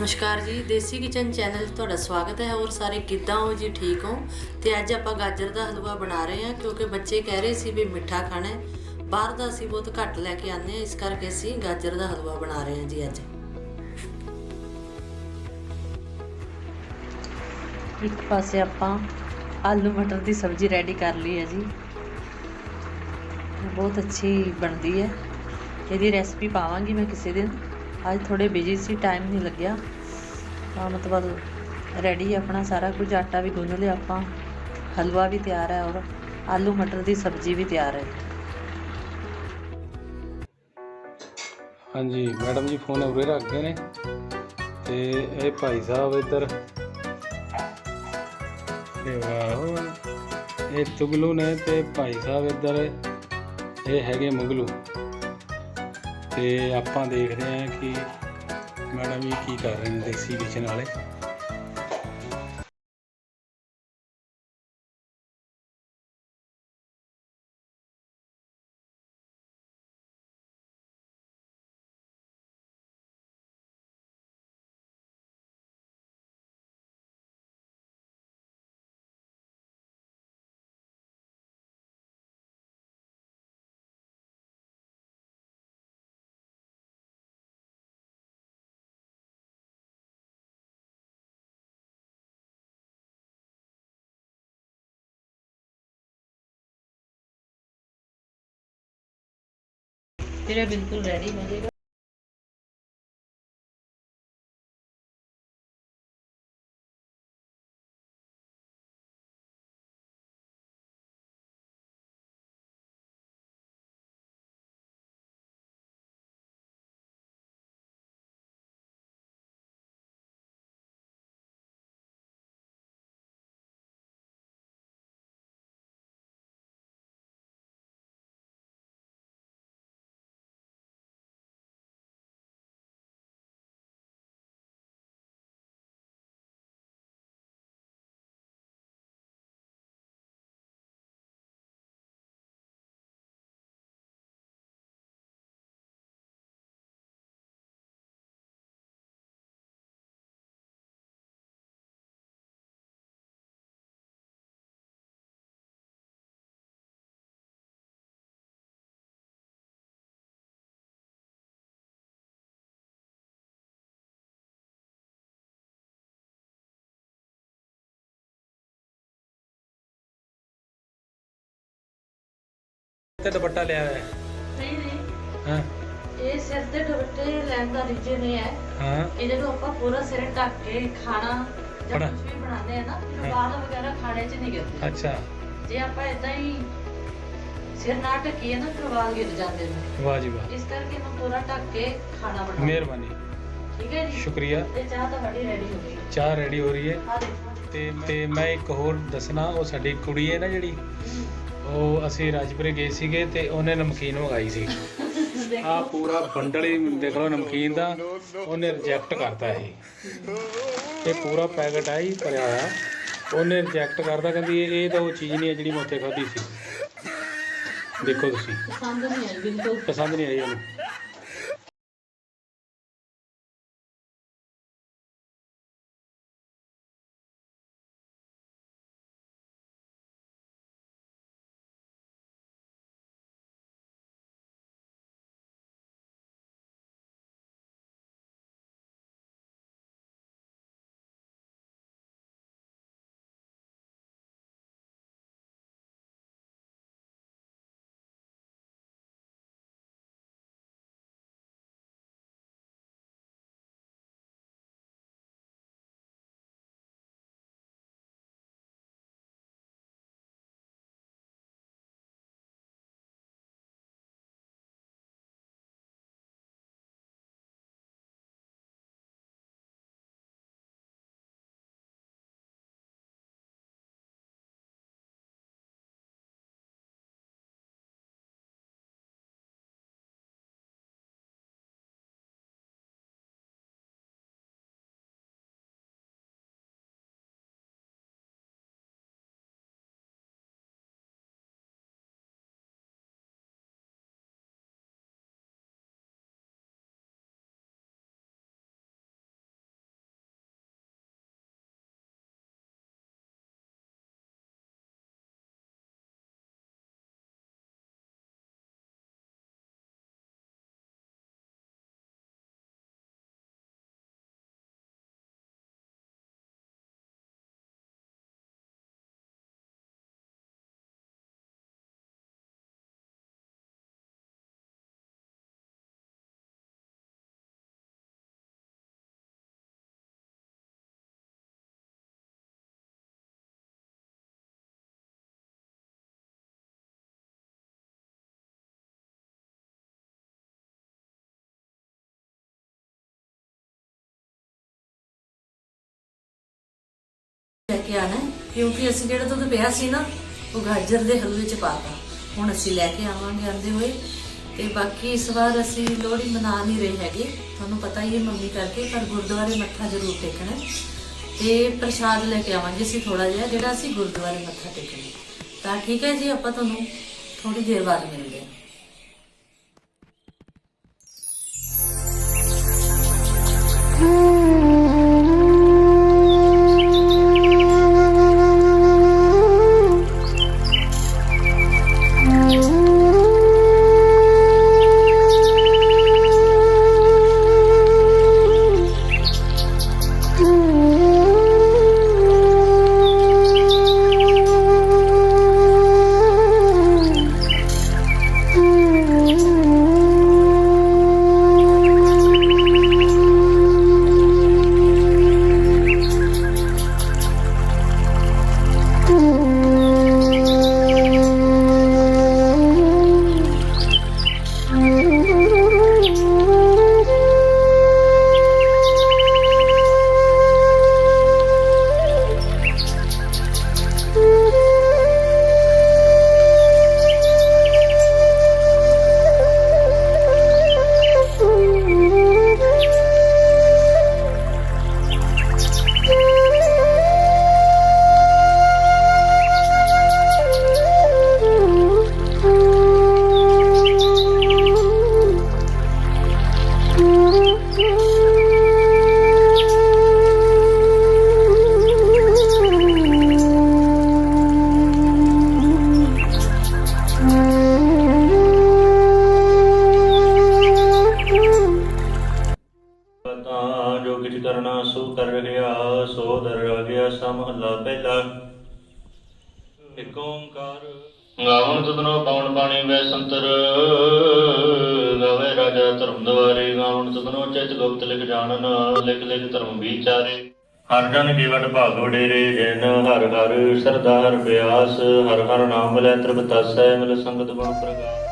ਨਮਸਕਾਰ ਜੀ। ਦੇਸੀ kitchen channel 'ਤੇ ਤੁਹਾਡਾ ਸਵਾਗਤ ਹੈ। ਔਰ ਸਾਰੇ ਕਿੱਦਾਂ ਹੋ ਜੀ? ਠੀਕ ਹੋ? ਤੇ ਅੱਜ ਆਪਾਂ ਗਾਜਰ ਦਾ ਹਲਵਾ ਬਣਾ ਰਹੇ ਹਾਂ ਕਿਉਂਕਿ ਬੱਚੇ ਕਹਿ ਰਹੇ ਸੀ ਵੀ ਮਿੱਠਾ ਖਾਣਾ ਹੈ। ਬਾਹਰ ਦਾ ਅਸੀਂ ਬਹੁਤ ਘੱਟ ਲੈ ਕੇ ਆਉਂਦੇ ਹਾਂ। ਇਸ ਕਰਕੇ ਅਸੀਂ ਗਾਜਰ ਦਾ ਹਲਵਾ ਬਣਾ ਰਹੇ ਹਾਂ ਜੀ ਅੱਜ। ਇੱਕ ਪਾਸੇ ਆਪਾਂ ਆਲੂ ਮਟਰ ਦੀ ਸਬਜ਼ੀ ਰੈਡੀ ਕਰ ਲਈ ਹੈ ਜੀ। ਬਹੁਤ ਅੱਛੀ ਬਣਦੀ ਹੈ। ਇਹਦੀ ਰੈਸਪੀ ਪਾਵਾਂਗੀ ਮੈਂ ਕਿਸੇ ਦਿਨ। ਅੱਜ ਥੋੜੇ ਬਿਜ਼ੀ ਸੀ ਟਾਈਮ ਨਹੀਂ ਲੱਗਿਆ। ਤਾਂ ਮਤਲਬ ਰੈਡੀ ਆਪਣਾ ਸਾਰਾ ਕੁਝ, ਆਟਾ ਵੀ ਗੁੰਨ ਲਿਆ ਆਪਾਂ, ਹਲਵਾ ਵੀ ਤਿਆਰ ਹੈ ਔਰ ਆਲੂ ਮਟਰ ਦੀ ਸਬਜ਼ੀ ਵੀ ਤਿਆਰ ਹੈ। ਹਾਂਜੀ, ਮੈਡਮ ਜੀ ਫੋਨ ਉਰੇ ਰੱਖਦੇ ਨੇ ਤੇ ਇਹ ਭਾਈ ਸਾਹਿਬ ਇੱਧਰ। ਤੇ ਵਾਹੋ ਇਹ ਤੁਗਲੂ ਨੇ ਤੇ ਭਾਈ ਸਾਹਿਬ ਇੱਧਰ, ਇਹ ਹੈਗੇ ਮੁਗਲੂ। ਤੇ ਆਪਾਂ ਦੇਖਦੇ ਹਾਂ ਕਿ ਮੈਡਮ ਜੀ ਕੀ ਕਰ ਰਹੇ ਨੇ ਦੇਸੀ ਕਿਚਨ ਵਾਲੇ? ਫਿਰ ਇਹ ਬਿਲਕੁਲ ਰੈਡੀ ਹੋ ਤੇ ਦੁਪੱਟਾ ਲਿਆ ਹੋਇਆ ਹੈ। ਨਹੀਂ ਨਹੀਂ। ਹਾਂ। ਇਹ ਸਿਰ ਦੇ ਦੁਪੱਟੇ ਲੈਣ ਦਾ ਰਿਜੇ ਨਹੀਂ ਹੈ ਹਾਂ। ਇਹ ਜਦੋਂ ਆਪਾਂ ਪੂਰਾ ਸਿਰ ਢੱਕ ਕੇ ਖਾਣਾ ਜਾਂ ਬਣਾ- ਕੁਝ ਵੀ ਬਣਾਉਂਦੇ ਆ ਨਾ ਹਾਂ। ਫਿਰ ਵਾਲ ਵਗੈਰਾ ਖਾਣੇ 'ਚ ਨਹੀਂ ਗਿਰਦੇ। ਅੱਛਾ। ਜੇ ਆਪਾਂ ਇਦਾਂ ਹੀ ਸਿਰ ਨਾ ਢੱਕੀਏ ਨਾ ਫਿਰ ਵਾਲ ਗਿਰ ਜਾਂਦੇ ਨੇ। ਵਾਹ ਜੀ ਵਾਹ। ਇਸ ਕਰਕੇ ਇਹਨੂੰ ਪੂਰਾ ਢੱਕ ਕੇ ਖਾਣਾ ਬਣਾਉਣਾ ਮਿਹਰਬਾਨੀ। ਠੀਕ ਹੈ ਜੀ? ਸ਼ੁਕਰੀਆ। ਤੇ ਚਾਹ ਤੁਹਾਡੀ ਰੈਡੀ ਹੋ ਗਈ। ਚਾਹ ਰੈਡੀ ਹੋ ਰਹੀ ਹੈ। ਆ ਦੇਖੋ। ਤੇ ਤੇ ਮੈਂ ਇੱਕ ਹੋਰ ਦੱਸਣਾ ਉਹ ਸਾਡੀ ਕੁੜੀ ਹੈ ਨਾ ਜਿਹੜੀ ਉਹ ਅਸੀਂ ਰਾਜਪੁਰੇ ਗਏ ਸੀਗੇ ਤੇ ਉਹਨੇ ਨਮਕੀਨ ਮੰਗਾਈ ਸੀ। ਆ ਪੂਰਾ ਬੰਡਲ ਹੀ ਦੇਖ ਲਓ ਨਮਕੀਨ ਦਾ। ਉਹਨੇ ਰਿਜੈਕਟ ਕਰਤਾ ਇਹ। ਇਹ ਪੂਰਾ ਪੈਕਟ ਆ ਹੀ ਭਰਿਆ ਹੋਇਆ। ਉਹਨੇ ਰਿਜੈਕਟ ਕਰਦਾ ਕਹਿੰਦੀ ਇਹ ਇਹ ਤਾਂ ਉਹ ਚੀਜ਼ ਨਹੀਂ ਹੈ ਜਿਹੜੀ ਮੈਂ ਉੱਥੇ ਖਾਧੀ ਸੀ। ਦੇਖੋ ਤੁਸੀਂ। ਪਸੰਦ ਨਹੀਂ ਆਈ ਬਿਲਕੁਲ। ਪਸੰਦ ਨਹੀਂ ਆਈ ਉਹਨੂੰ। ਲੈ ਕੇ ਆਣਾ ਕਿਉਂਕਿ ਅਸੀਂ ਜਿਹੜਾ ਦੁੱਧ ਪਿਆ ਸੀ ਨਾ, ਉਹ ਗਾਜਰ ਦੇ ਹਲਵੇ ਚ ਪਾਤਾ ਹੁਣ ਅਸੀਂ ਲੈ ਕੇ ਆਵਾਂਗੇ ਆਂਦੇ ਹੋਏ। ਤੇ ਬਾਕੀ ਇਸ ਵਾਰ ਅਸੀਂ ਲੋਹੜੀ ਮਨਾ ਨਹੀਂ ਰਹੇ ਹੈਗੇ। ਤੁਹਾਨੂੰ ਪਤਾ ਹੀ ਹੈ ਮੰਮੀ ਕਰਕੇ, ਪਰ ਗੁਰਦੁਆਰੇ ਮੱਥਾ ਜ਼ਰੂਰ ਟੇਕਣਾ ਹੈ। ਤੇ ਪ੍ਰਸ਼ਾਦ ਲੈ ਕੇ ਆਵਾਂਗੇ ਅਸੀਂ ਥੋੜਾ ਜਿਹਾ, ਜਿਹੜਾ ਅਸੀਂ ਗੁਰਦੁਆਰੇ ਮੱਥਾ ਟੇਕਣਾ ਤਾਂ ਠੀਕ ਹੈ ਜੀ, ਆਪਾਂ ਤੁਹਾਨੂੰ ਥੋੜੀ ਦੇਰ ਬਾਅਦ ਮਿਲਦੇ ਕਿਛ ਕਰਨਾ ਸੋ ਕਰ ਰਿਹਾ ਸੋ ਦਰ ਗਿਆ ਸਮਹਲਾ ਪਹਿਲਾ। ਇਕ ਓੰਕਾਰ। ਗਾਵਣ ਤੁਧਨੋ ਪਵਨ ਬਾਣੀ ਵੈ ਸੰਤਰ। ਗਾਵੇ ਰਾਜਾ ਧਰਮ ਦਵਾਰੇ ਗਾਵਣ ਤੁਧਨੋ ਚਿਤ ਗੁਪਤ ਲਿਖ ਜਾਣਨ ਲਿਖ ਲਿਖ ਧਰਮ ਵਿਚਾਰੇ। ਹਰ ਜਨ ਵਡ ਭਾਗ ਵਡੇਰੇ ਜਿਨ ਹਰ ਹਰ ਸਰਦਾ ਹਰ ਪਿਆਸ ਹਰ ਹਰ ਨਾਮ ਲੈ ਤ੍ਰਿਪ ਤਸੈ ਮਿਲ ਸੰਗਤ ਗੁਣ ਪ੍ਰਗਾਸ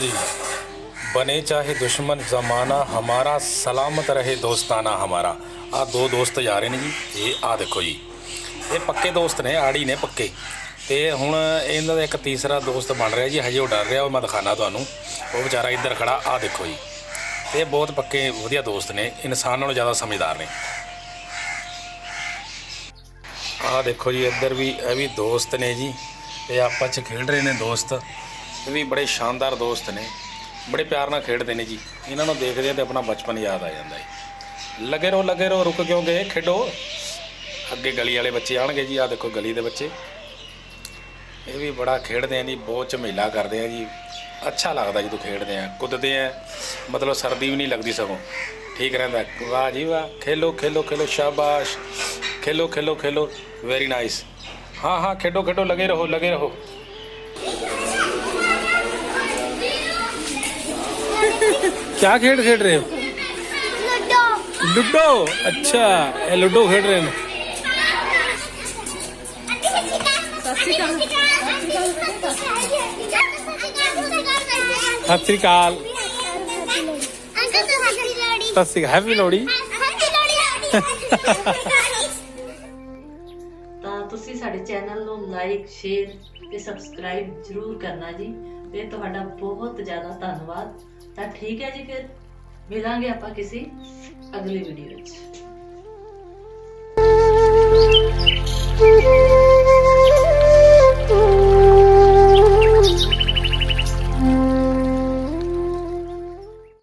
जी बने चाहे दुश्मन जमाना हमारा ਸਲਾਮਤ ਰਹੇ ਦੋਸਤਾਨਾ ਹਮਾਰਾ ਆ ਦੋ ਦੋਸਤ ਜਾ ਰਹੇ ਨੇ ਜੀ ਇਹ ਆ ਦੇਖੋ ਜੀ ਇਹ ਪੱਕੇ ਦੋਸਤ ਨੇ ਆੜੀ ਨੇ ਪੱਕੇ ਤੇ ਹੁਣ ਇਹਨਾਂ ਦਾ ਇੱਕ ਤੀਸਰਾ ਦੋਸਤ ਬਣ ਰਿਹਾ ਜੀ ਹਜੇ ਉਹ ਡਰ ਰਿਹਾ ਉਹ ਮੈਂ ਦਿਖਾਣਾ ਤੁਹਾਨੂੰ ਉਹ ਵਿਚਾਰਾ ਇੱਧਰ ਖੜਾ ਆ ਦੇਖੋ ਜੀ ਤੇ ਇਹ ਬਹੁਤ ਪੱਕੇ ਵਧੀਆ ਦੋਸਤ ਨੇ ਇਨਸਾਨ ਨਾਲੋਂ ਜ਼ਿਆਦਾ ਸਮਝਦਾਰ ਨੇ ਆਹ ਦੇਖੋ ਜੀ ਇੱਧਰ ਵੀ ਇਹ ਵੀ ਦੋਸਤ ਨੇ ਜੀ ਇਹ ਆਪਸ ਚ ਖੇਡ ਰਹੇ ਨੇ ਦੋਸਤ ਇਹ ਵੀ ਬੜੇ ਸ਼ਾਨਦਾਰ ਦੋਸਤ ਨੇ, ਬੜੇ ਪਿਆਰ ਨਾਲ ਖੇਡਦੇ ਨੇ ਜੀ। ਇਹਨਾਂ ਨੂੰ ਦੇਖਦੇ ਆ ਤੇ ਆਪਣਾ ਬਚਪਨ ਯਾਦ ਆ ਜਾਂਦਾ ਹੈ ਲੱਗੇ ਰਹੋ ਲੱਗੇ ਰਹੋ, ਰੁਕ ਕਿਉਂ ਗਏ? ਖੇਡੋ। ਅੱਗੇ ਗਲੀ ਵਾਲੇ ਬੱਚੇ ਆਣਗੇ ਜੀ ਆ ਦੇਖੋ ਗਲੀ ਦੇ ਬੱਚੇ। ਇਹ ਵੀ ਬੜਾ ਖੇਡਦੇ ਆ ਜੀ, ਬਹੁਤ ਝਮੇਲਾ ਕਰਦੇ ਆ ਜੀ। ਅੱਛਾ ਲੱਗਦਾ ਜਦੋਂ ਖੇਡਦੇ ਆ, ਕੁੱਦਦੇ ਆ। ਮਤਲਬ ਸਰਦੀ ਵੀ ਨਹੀਂ ਲੱਗਦੀ ਸਗੋਂ। ਠੀਕ ਰਹਿੰਦਾ। ਵਾਹ ਜੀ ਵਾਹ। ਖੇਲੋ ਖੇਲੋ ਖੇਲੋ, ਸ਼ਾਬਾਸ਼। ਖੇਲੋ ਖੇਲੋ ਖੇਲੋ। ਵੈਰੀ ਨਾਈਸ ਹਾਂ ਹਾਂ, ਖੇਡੋ ਖੇਡੋ, ਲਗੇ ਰਹੋ ਲਗੇ ਰਹੋ। क्या खेड खेड रहे हो लूडो अच्छा ये लूडो खेड रहे हैं ਸਤਿ ਸ੍ਰੀ ਅਕਾਲ ਸਤਿ ਸ੍ਰੀ ਅਕਾਲ ਹੈਪੀ ਲੋਹੜੀ ਤਾਂ ਤੁਸੀਂ ਸਾਡੇ ਚੈਨਲ ਨੂੰ ਲਾਈਕ ਸ਼ੇਅਰ ਤੇ ਸਬਸਕ੍ਰਾਈਬ ਜ਼ਰੂਰ ਕਰਨਾ ਜੀ ਤੇ ਤੁਹਾਡਾ ਬਹੁਤ ਜ਼ਿਆਦਾ ਧੰਨਵਾਦ ਤਾਂ ਠੀਕ ਹੈ ਜੀ ਫਿਰ। ਮਿਲਾਂਗੇ ਆਪਾਂ ਕਿਸੇ ਅਗਲੀ ਵੀਡੀਓ ਵਿੱਚ।